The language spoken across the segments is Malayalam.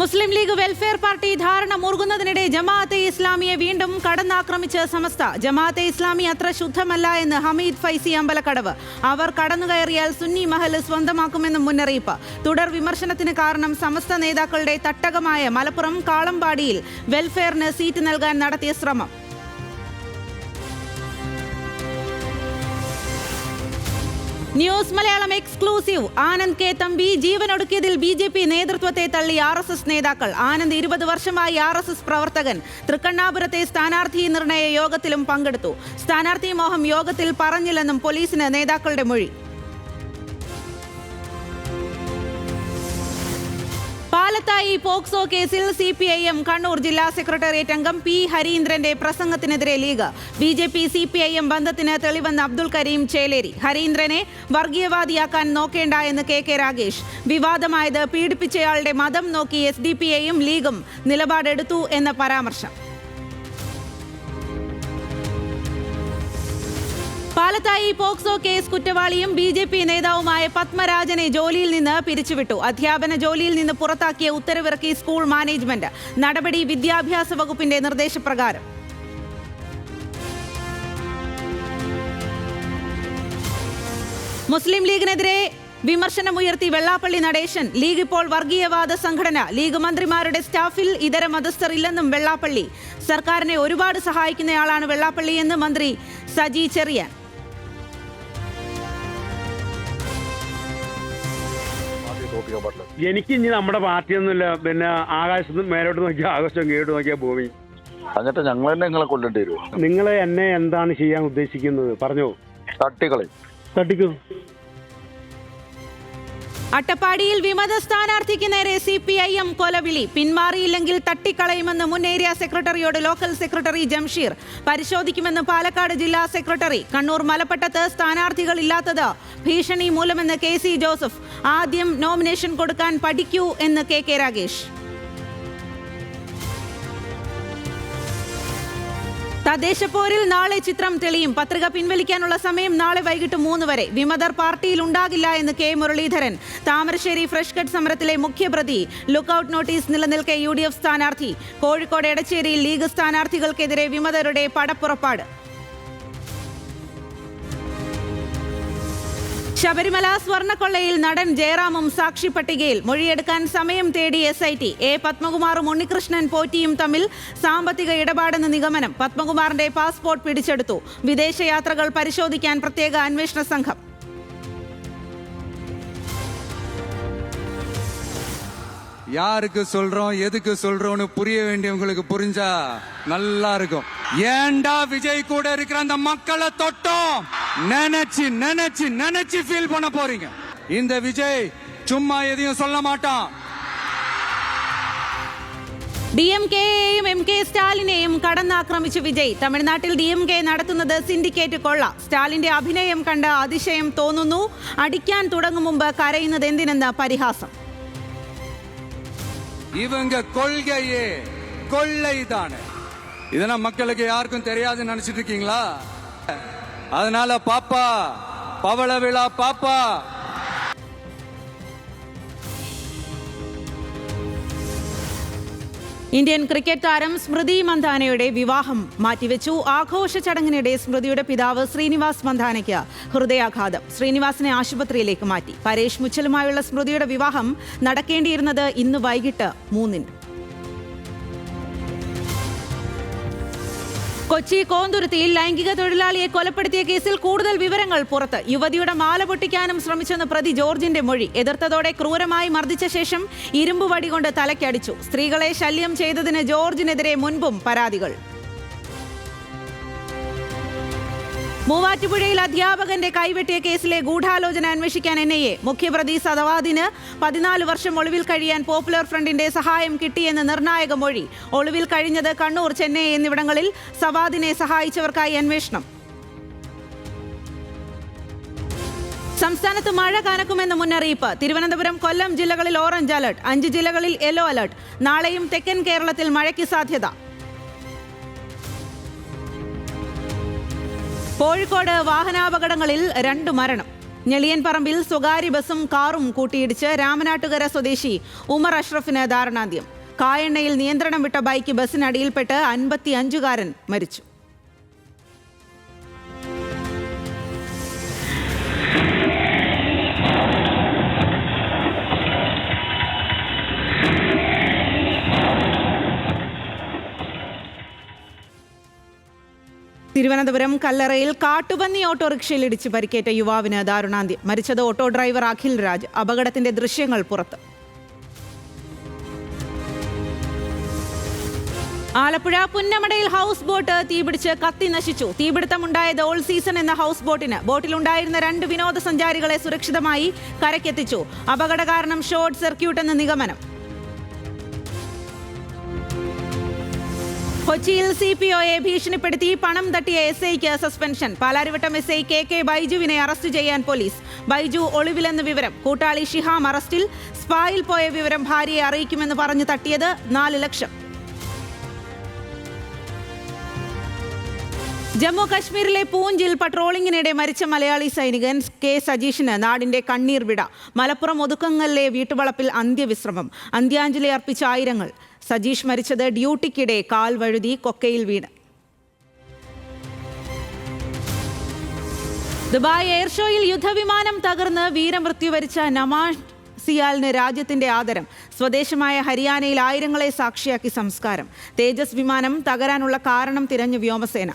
മുസ്ലിം ലീഗ് വെൽഫെയർ പാർട്ടി ധാരണ മുറുകുന്നതിനിടെ ജമാഅത്തെ ഇസ്ലാമിയെ വീണ്ടും കടന്നാക്രമിച്ച് സമസ്ത. ജമാഅത്തെ ഇസ്ലാമി അത്ര ശുദ്ധമല്ല എന്ന് ഹമീദ് ഫൈസി അമ്പലക്കടവ്. അവർ കടന്നുകയറിയാൽ സുന്നി മഹൽ സ്വന്തമാക്കുമെന്നും മുന്നറിയിപ്പ്. തുടർ വിമർശനത്തിന് കാരണം സമസ്ത നേതാക്കളുടെ തട്ടകമായ മലപ്പുറം കാളമ്പാടിയിൽ വെൽഫെയറിന് സീറ്റ് നൽകാൻ നടത്തിയ ശ്രമം. News Malayalam exclusive. Anand K Thampi ജീവനൊടുക്കിയതിൽ B J P നേതൃത്വത്തെ തള്ളി ആർ എസ് എസ് നേതാക്കൾ. ആനന്ദ് ഇരുപത് വർഷമായി ആർ എസ് എസ് പ്രവർത്തകൻ. തൃക്കണ്ണാപുരത്തെ സ്ഥാനാർത്ഥി നിർണയ യോഗത്തിലും പങ്കെടുത്തു. സ്ഥാനാർത്ഥി മോഹം യോഗത്തിൽ പറഞ്ഞില്ലെന്നും പോലീസിന് നേതാക്കളുടെ മൊഴി. പാലത്തായി പോക്സോ കേസിൽ C P I M Kannur ജില്ലാ സെക്രട്ടേറിയറ്റ് അംഗം പി ഹരീന്ദ്രന്റെ പ്രസംഗത്തിനെതിരെ League. B J P C P I M ബന്ധത്തിന് തെളിവെന്ന് അബ്ദുൾ കരീം ചേലേരി. ഹരീന്ദ്രനെ വർഗീയവാദിയാക്കാൻ നോക്കേണ്ട എന്ന് കെ കെ രാഗേഷ് വിവാദമായത് പീഡിപ്പിച്ചയാളുടെ മതം നോക്കി എസ് ഡി പി ഐയും ലീഗും നിലപാടെടുത്തു എന്ന പരാമർശം. പാലത്തായി പോക്സോ കേസ് കുറ്റവാളിയും ബി ജെ പി നേതാവുമായ പത്മരാജനെ ജോലിയിൽ നിന്ന് പിരിച്ചുവിട്ടു. അധ്യാപന ജോലിയിൽ നിന്ന് പുറത്താക്കിയ ഉത്തരവിറക്കി സ്കൂൾ മാനേജ്മെന്റ്. നടപടി വിദ്യാഭ്യാസ വകുപ്പിന്റെ നിർദ്ദേശപ്രകാരം. മുസ്ലിം ലീഗിനെതിരെ വിമർശനമുയർത്തി വെള്ളാപ്പള്ളി നടേശൻ. ലീഗ് ഇപ്പോൾ വർഗീയവാദ സംഘടന. ലീഗ് മന്ത്രിമാരുടെ സ്റ്റാഫിൽ ഇതര മതസ്ഥർ ഇല്ലെന്നും വെള്ളാപ്പള്ളി. സർക്കാരിനെ ഒരുപാട് സഹായിക്കുന്നയാളാണ് വെള്ളാപ്പള്ളി എന്ന് മന്ത്രി സജി ചെറിയാൻ. എനിക്ക് ഇനി നമ്മുടെ പാർട്ടിയൊന്നുമില്ല. പിന്നെ ആകാശത്ത് മേലോട്ട് നോക്കിയാൽ ആകാശം കീഴോട്ട് നോക്കിയാൽ ഭൂമി. എന്നിട്ട് ഞങ്ങൾ തന്നെ നിങ്ങളെ കൊല്ലേണ്ടി വരും നിങ്ങൾ എന്നെ എന്താണ് ചെയ്യാൻ ഉദ്ദേശിക്കുന്നത്? പറഞ്ഞോ. തട്ടിക്കളി തട്ടിക്കും. അട്ടപ്പാടിയിൽ വിമത സ്ഥാനാർത്ഥിക്ക് നേരെ സി പി ഐ എം കൊലവിളി. പിന്മാറിയില്ലെങ്കിൽ തട്ടിക്കളയുമെന്ന് മുൻ ഏരിയ സെക്രട്ടറിയോട് ലോക്കൽ സെക്രട്ടറി ജംഷീർ. പരിശോധിക്കുമെന്ന് പാലക്കാട് ജില്ലാ സെക്രട്ടറി. കണ്ണൂർ മലപ്പട്ടത്ത് സ്ഥാനാർത്ഥികൾ ഇല്ലാത്തത് ഭീഷണി മൂലമെന്ന് കെ സി ജോസഫ്. ആദ്യം നോമിനേഷൻ കൊടുക്കാൻ പഠിക്കൂ എന്ന് കെ കെ രാഗേഷ് തദ്ദേശപ്പോരിൽ നാളെ ചിത്രം തെളിയും. പത്രിക പിൻവലിക്കാനുള്ള സമയം നാളെ വൈകിട്ട് മൂന്ന് വരെ. വിമതർ പാർട്ടിയിൽ ഉണ്ടാകില്ല എന്ന് K Muraleedharan. Thamarassery fresh cut സമരത്തിലെ മുഖ്യപ്രതി. ലുക്കൌട്ട് നോട്ടീസ് നിലനിൽക്കെ യു ഡി എഫ് സ്ഥാനാർത്ഥി. കോഴിക്കോട് എടച്ചേരിയിൽ ലീഗ് സ്ഥാനാർത്ഥികൾക്കെതിരെ വിമതരുടെ പടപ്പുറപ്പാട്. ശബരിമല സ്വർണ്ണക്കൊള്ളയിൽ നടൻ ജയറാമും സാക്ഷി പട്ടികയിൽ മൊഴിയെടുക്കാൻ സമയം തേടി എസ് ഐ ടി എ പത്മകുമാറും ഉണ്ണികൃഷ്ണൻ പോറ്റിയും തമ്മിൽ സാമ്പത്തിക ഇടപാടെന്ന് നിഗമനം പത്മകുമാറിന്റെ പാസ്പോർട്ട് പിടിച്ചെടുത്തു വിദേശയാത്രകൾ പരിശോധിക്കാൻ പ്രത്യേക അന്വേഷണ സംഘം யாருக்கு சொல்றோம் எதுக்கு சொல்றோம்னு புரிய வேண்டியவங்களுக்கு புரிஞ்சா நல்லா இருக்கும் ஏன்டா விஜய் கூட இருக்கிற அந்த மக்களை தொட்டோம் நினைச்சு நினைச்சு நினைச்சு ஃபீல் பண்ண போறீங்க இந்த விஜய் சும்மா எதையும் சொல்ல மாட்டான் ഡി എം കെയെയും എം കെ സ്റ്റാലിനെയും കടന്നാക്രമിച്ചു വിജയ് തമിഴ്നാട്ടിൽ ഡി എം കെ നടത്തുന്നത് സിൻഡിക്കേറ്റ് കൊള്ള സ്റ്റാലിന്റെ അഭിനയം കണ്ട് അതിശയം തോന്നുന്നു അടിക്കാൻ തുടങ്ങും മുമ്പ് കരയുന്നത് എന്തിനെന്ന് പരിഹാസം இவங்க கொள்கையே கொள்ளை தானே இதெல்லாம் மக்களுக்கு யாருக்கும் தெரியாதுன்னு நினைச்சிட்டு இருக்கீங்களா அதனால பாப்பா பவள விழா பாப்பா ഇന്ത്യൻ ക്രിക്കറ്റ് താരം സ്മൃതി മന്ദാനയുടെ വിവാഹം മാറ്റിവെച്ചു ആഘോഷ ചടങ്ങിനിടെ സ്മൃതിയുടെ പിതാവ് ശ്രീനിവാസ് മന്ദാനയ്ക്ക് ഹൃദയാഘാതം ശ്രീനിവാസിനെ ആശുപത്രിയിലേക്ക് മാറ്റി പരേഷ് മുച്ചലുമായുള്ള സ്മൃതിയുടെ വിവാഹം നടക്കേണ്ടിയിരുന്നത് ഇന്ന് വൈകിട്ട് മൂന്നിന് കൊച്ചി കോന്തുരുത്തിയിൽ ലൈംഗിക തൊഴിലാളിയെ കൊലപ്പെടുത്തിയ കേസിൽ കൂടുതൽ വിവരങ്ങൾ പുറത്ത്. യുവതിയുടെ മാല പൊട്ടിക്കാനും ശ്രമിച്ചെന്ന് പ്രതി ജോർജിന്റെ മൊഴി. എതിർത്തതോടെ ക്രൂരമായി മർദ്ദിച്ച ശേഷം ഇരുമ്പ് വടി കൊണ്ട് തലക്കടിച്ചു സ്ത്രീകളെ ശല്യം ചെയ്തതിന് ജോർജിനെതിരെ മുൻപും പരാതികൾ. മൂവാറ്റുപുഴയിൽ അധ്യാപകന്റെ കൈവെട്ടിയ കേസിലെ ഗൂഢാലോചന അന്വേഷിക്കാൻ എൻ ഐ എ മുഖ്യപ്രതി സദവാദിന് പതിനാല് വർഷം ഒളിവിൽ കഴിയാൻ പോപ്പുലർ ഫ്രണ്ടിന്റെ സഹായം കിട്ടിയെന്ന് നിർണായക മൊഴി. ഒളിവിൽ കഴിഞ്ഞത് കണ്ണൂർ ചെന്നൈ എന്നിവിടങ്ങളിൽ സവാദിനെ സഹായിച്ചവർക്കായി അന്വേഷണം. സംസ്ഥാനത്ത് മഴ കനക്കുമെന്ന് മുന്നറിയിപ്പ്. തിരുവനന്തപുരം കൊല്ലം ജില്ലകളിൽ ഓറഞ്ച് അലർട്ട്. അഞ്ച് ജില്ലകളിൽ യെല്ലോ അലർട്ട്. നാളെയും തെക്കൻ കേരളത്തിൽ മഴയ്ക്ക് സാധ്യത. കോഴിക്കോട് വാഹനാപകടങ്ങളിൽ രണ്ട് മരണം. ഞെളിയൻ പറമ്പിൽ സ്വകാര്യ ബസും കാറും കൂട്ടിയിടിച്ച് രാമനാട്ടുകര സ്വദേശി ഉമർ അഷ്റഫിന് ദാരുണാന്ത്യം കായണ്ണയിൽ നിയന്ത്രണം വിട്ട ബൈക്ക് ബസ്സിനടിയിൽപ്പെട്ട് അൻപത്തി അഞ്ചുകാരൻ മരിച്ചു. തിരുവനന്തപുരം കല്ലറയിൽ കാട്ടുപന്നി ഓട്ടോറിക്ഷയിൽ ഇടിച്ച് പരിക്കേറ്റ യുവാവിന് ദാരുണാന്ത്യം. മരിച്ചത് ഓട്ടോ ഡ്രൈവർ അഖിൽ രാജ്. അപകടത്തിന്റെ ദൃശ്യങ്ങൾ പുറത്ത്. ആലപ്പുഴ പുന്നമടയിൽ ഹൗസ് ബോട്ട് തീപിടിച്ച് കത്തി നശിച്ചു. തീപിടുത്തമുണ്ടായത് ഓൾ സീസൺ എന്ന ഹൗസ് ബോട്ടിന്. ബോട്ടിലുണ്ടായിരുന്ന രണ്ട് വിനോദസഞ്ചാരികളെ സുരക്ഷിതമായി കരക്കെത്തിച്ചു അപകട കാരണം ഷോർട്ട് സർക്യൂട്ട് എന്ന നിഗമനം. കൊച്ചിയിൽ സി പി ഒയെ ഭീഷണിപ്പെടുത്തി പണം തട്ടിയ എസ് ഐക്ക് suspension. Palarivattom S I K K ബൈജുവിനെ arrest ചെയ്യാൻ പോലീസ്. ബൈജു ഒളിവിലെന്ന് വിവരം. കൂട്ടാളി ഷിഹാം അറസ്റ്റിൽ. സ്പായിൽ പോയ വിവരം ഭാര്യയെ അറിയിക്കുമെന്ന് പറഞ്ഞു തട്ടിയത് നാല് ലക്ഷം. ജമ്മു കശ്മീരിലെ പൂഞ്ചിൽ പട്രോളിംഗിനിടെ മരിച്ച മലയാളി സൈനികൻ കെ സജീഷിന് നാടിന്റെ കണ്ണീർ വിട. മലപ്പുറം ഒതുക്കങ്ങളിലെ വീട്ടുവളപ്പിൽ അന്ത്യവിശ്രമം. അന്ത്യാഞ്ജലി അർപ്പിച്ച ആയിരങ്ങൾ. സജീഷ് മരിച്ചത് ഡ്യൂട്ടിക്കിടെ കാൽ വഴുതി കൊക്കയിൽ വീണ്. ദുബായ് എയർ ഷോയിൽ യുദ്ധവിമാനം തകർന്ന് വീരമൃത്യു വരിച്ച നമാഷ് സിയാലിന് രാജ്യത്തിന്റെ ആദരം. സ്വദേശമായ ഹരിയാനയിൽ ആയിരങ്ങളെ സാക്ഷിയാക്കി സംസ്കാരം. തേജസ് വിമാനം തകരാനുള്ള കാരണം തിരഞ്ഞു വ്യോമസേന.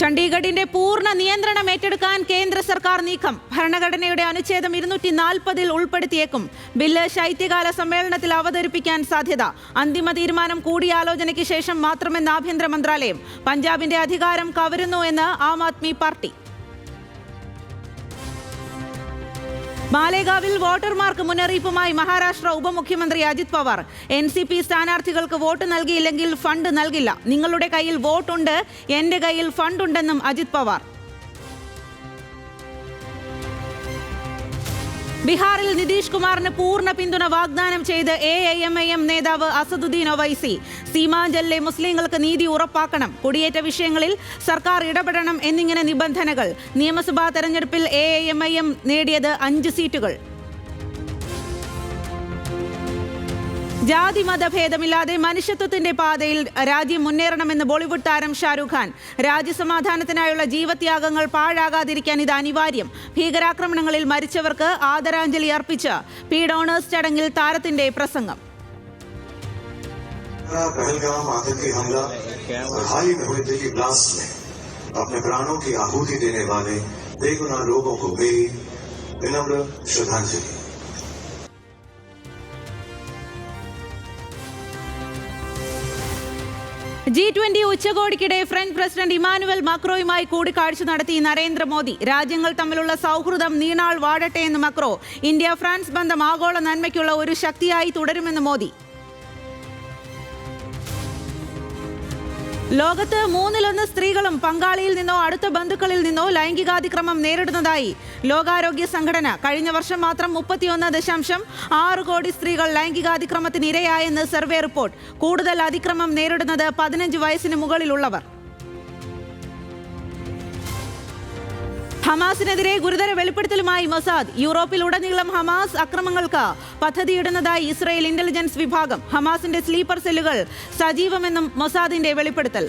ചണ്ഡീഗഡിന്റെ പൂർണ നിയന്ത്രണം ഏറ്റെടുക്കാൻ കേന്ദ്ര സർക്കാർ നീക്കം. ഭരണഘടനയുടെ അനുച്ഛേദം ഇരുന്നൂറ്റി നാൽപ്പതിൽ ഉൾപ്പെടുത്തിയേക്കും. ബില്ല് ശൈത്യകാല സമ്മേളനത്തിൽ അവതരിപ്പിക്കാൻ സാധ്യത. അന്തിമ തീരുമാനം കൂടിയാലോചനയ്ക്ക് ശേഷം മാത്രമെന്ന് ആഭ്യന്തര മന്ത്രാലയം പഞ്ചാബിന്റെ അധികാരം കവരുന്നു എന്ന് ആം ആദ്മി പാർട്ടി. മാലേഗാവിൽ വോട്ടർമാർക്ക് മുന്നറിയിപ്പുമായി മഹാരാഷ്ട്ര ഉപമുഖ്യമന്ത്രി Ajit Pawar. N C P സ്ഥാനാർത്ഥികൾക്ക് വോട്ട് നൽകിയില്ലെങ്കിൽ ഫണ്ട് നൽകില്ല. നിങ്ങളുടെ കയ്യിൽ വോട്ടുണ്ട് എന്റെ കയ്യിൽ ഫണ്ടുണ്ടെന്നും അജിത് പവാർ. ബീഹാറിൽ നിതീഷ് കുമാറിന് പൂർണ പിന്തുണ വാഗ്ദാനം ചെയ്ത് A I M I M നേതാവ് അസദുദ്ദീൻ ഒവൈസി. സീമാഞ്ചലിലെ മുസ്ലിങ്ങൾക്ക് നീതി ഉറപ്പാക്കണം. കുടിയേറ്റ വിഷയങ്ങളിൽ സർക്കാർ ഇടപെടണം എന്നിങ്ങനെ നിബന്ധനകൾ. നിയമസഭാ തെരഞ്ഞെടുപ്പിൽ A I M I M നേടിയത് അഞ്ച് സീറ്റുകൾ. ജാതി മതഭേദമില്ലാതെ മനുഷ്യത്വത്തിന്റെ പാതയിൽ രാജ്യം മുന്നേറണമെന്ന് ബോളിവുഡ് താരം ഷാരൂഖ് ഖാൻ രാജ്യസമാധാനത്തിനായുള്ള ജീവത്യാഗങ്ങൾ പാഴാകാതിരിക്കാൻ ഇത് അനിവാര്യം ഭീകരാക്രമണങ്ങളിൽ മരിച്ചവർക്ക് ആദരാഞ്ജലി അർപ്പിച്ച് പി ഡോണേഴ്സ് ചടങ്ങിൽ താരത്തിന്റെ പ്രസംഗം पहलगाम आतंकी हमला और हाल ही में हुए दिल्ली ब्लास्ट में अपने प्राणों की आहुति देने वाले बेगुनाह लोगों को मेरी विनम्र श्रद्धांजलि ജി ട്വന്റി ഉച്ചകോടിക്കിടെ ഫ്രഞ്ച് പ്രസിഡന്റ് ഇമാനുവൽ മക്രോയുമായി കൂടിക്കാഴ്ച നടത്തി നരേന്ദ്രമോദി. രാജ്യങ്ങൾ തമ്മിലുള്ള സൗഹൃദം നീണാൾ വാഴട്ടെ എന്ന് മക്രോ. ഇന്ത്യ ഫ്രാൻസ് ബന്ധം ആഗോള നന്മയ്ക്കുള്ള ഒരു ശക്തിയായി തുടരുമെന്ന് മോദി. ലോകത്ത് മൂന്നിലൊന്ന് സ്ത്രീകളും പങ്കാളിയിൽ നിന്നോ അടുത്ത ബന്ധുക്കളിൽ നിന്നോ ലൈംഗികാതിക്രമം നേരിടുന്നതായി ലോകാരോഗ്യ സംഘടന കഴിഞ്ഞ വർഷം മാത്രം മുപ്പത്തിയൊന്ന് ദശാംശം ആറ് കോടി സ്ത്രീകൾ ലൈംഗികാതിക്രമത്തിന് ഇരയായെന്ന് സർവേ റിപ്പോർട്ട്. കൂടുതൽ അതിക്രമം നേരിടുന്നത് പതിനഞ്ച് വയസ്സിന് മുകളിലുള്ളവർ. ഹമാസിനെതിരെ ഗുരുതര വെളിപ്പെടുത്തലുമായി മൊസാദ്. യൂറോപ്പിൽ ഉടനീളം ഹമാസ് അക്രമങ്ങൾക്ക് പദ്ധതിയിടുന്നതായി ഇസ്രയേൽ ഇന്റലിജൻസ് വിഭാഗം ഹമാസിന്റെ സ്ലീപ്പർ സെല്ലുകൾ സജീവമെന്നും മൊസാദിന്റെ വെളിപ്പെടുത്തൽ.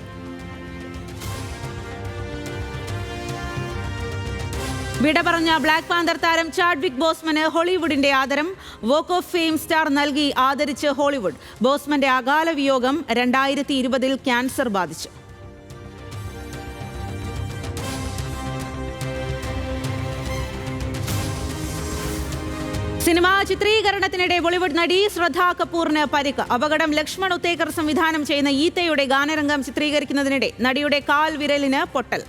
വിട പറഞ്ഞ ബ്ലാക്ക് പാന്തർ താരം ചാഡ്വിക് ബോസ്മന് ഹോളിവുഡിന്റെ ആദരം. വോക്ക് ഓഫ് ഫെയിം സ്റ്റാർ നൽകി ആദരിച്ച് ഹോളിവുഡ്. ബോസ്മന്റെ അകാല വിയോഗം രണ്ടായിരത്തി ഇരുപതിൽ ക്യാൻസർ ബാധിച്ചു. സിനിമാ ചിത്രീകരണത്തിനിടെ ബോളിവുഡ് നടി ശ്രദ്ധ കപൂറിന് പരിക്ക്. അപകടം ലക്ഷ്മൺ ഉത്തേക്കർ സംവിധാനം ചെയ്യുന്ന ഈത്തയുടെ ഗാനരംഗം ചിത്രീകരിക്കുന്നതിനിടെ നടിയുടെ കാൽ വിരലിന് പൊട്ടൽ.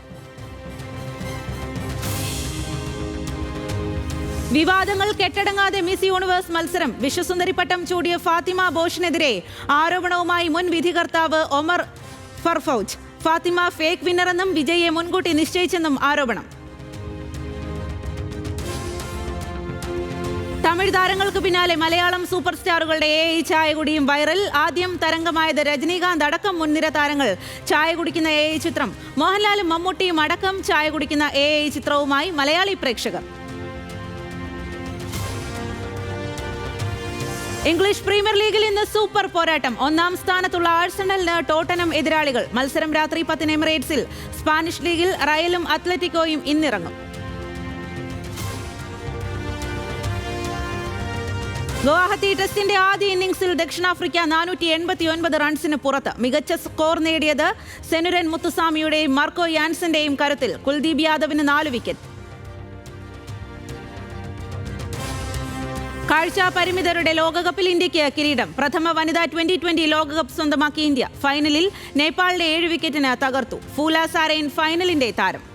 വിവാദങ്ങൾ കെട്ടടങ്ങാതെ മിസ് യൂണിവേഴ്സ് മത്സരം. വിശ്വസുന്ദരി പട്ടം ചൂടിയ ഫാത്തിമ ബോഷിനെതിരെ ആരോപണവുമായി മുൻ വിധികർത്താവ് ഒമർ ഫർഫൌജ്. ഫാത്തിമ ഫേക്ക് വിന്നറെന്നും വിജയെ മുൻകൂട്ടി നിശ്ചയിച്ചെന്നും ആരോപണം. തമിഴ് താരങ്ങൾക്ക് പിന്നാലെ മലയാളം സൂപ്പർ സ്റ്റാറുകളുടെ എ ഐ ചായ കുടിയും വൈറൽ. ആദ്യം തരംഗമായത് രജനീകാന്ത്. അടക്കം മുൻനിര താരങ്ങൾ ചായ കുടിക്കുന്ന എ ഐ ചിത്രം. മോഹൻലാലും മമ്മൂട്ടിയും അടക്കം ചായ കുടിക്കുന്ന എ ഐ ചിത്രവുമായി മലയാളി പ്രേക്ഷകർ. ഇംഗ്ലീഷ് പ്രീമിയർ ലീഗിൽ ഇന്ന് സൂപ്പർ പോരാട്ടം. ഒന്നാം സ്ഥാനത്തുള്ള ആഴ്സണലിന് ടോട്ടനം എതിരാളികൾ. മത്സരം രാത്രി പത്തിന് എമിറേറ്റ്സിൽ. സ്പാനിഷ് ലീഗിൽ റയലും അത്ലറ്റിക്കോയും ഇന്നിറങ്ങും. ഗുവാഹത്തി ടെസ്റ്റിന്റെ ആദ്യ ഇന്നിംഗ്സിൽ ദക്ഷിണാഫ്രിക്ക നാനൂറ്റി എൺപത്തി ഒൻപത് റൺസിന് പുറത്ത് മികച്ച സ്കോർ നേടിയത് സെനുരൻ മുത്തുസ്വാമിയുടെയും മാർക്കോ യാൻസിന്റെയും കരുത്തിൽ കുൽദീപ് യാദവിന് നാല് വിക്കറ്റ്. കാഴ്ച പരിമിതരുടെ ലോകകപ്പിൽ ഇന്ത്യയ്ക്ക് കിരീടം. പ്രഥമ വനിതാ ട്വന്റി ട്വന്റി ലോകകപ്പ് സ്വന്തമാക്കി ഇന്ത്യ ഫൈനലിൽ നേപ്പാളിന്റെ ഏഴ് വിക്കറ്റിന് തകർത്തു. ഫൂല സാരൈൻ ഫൈനലിന്റെ താരം.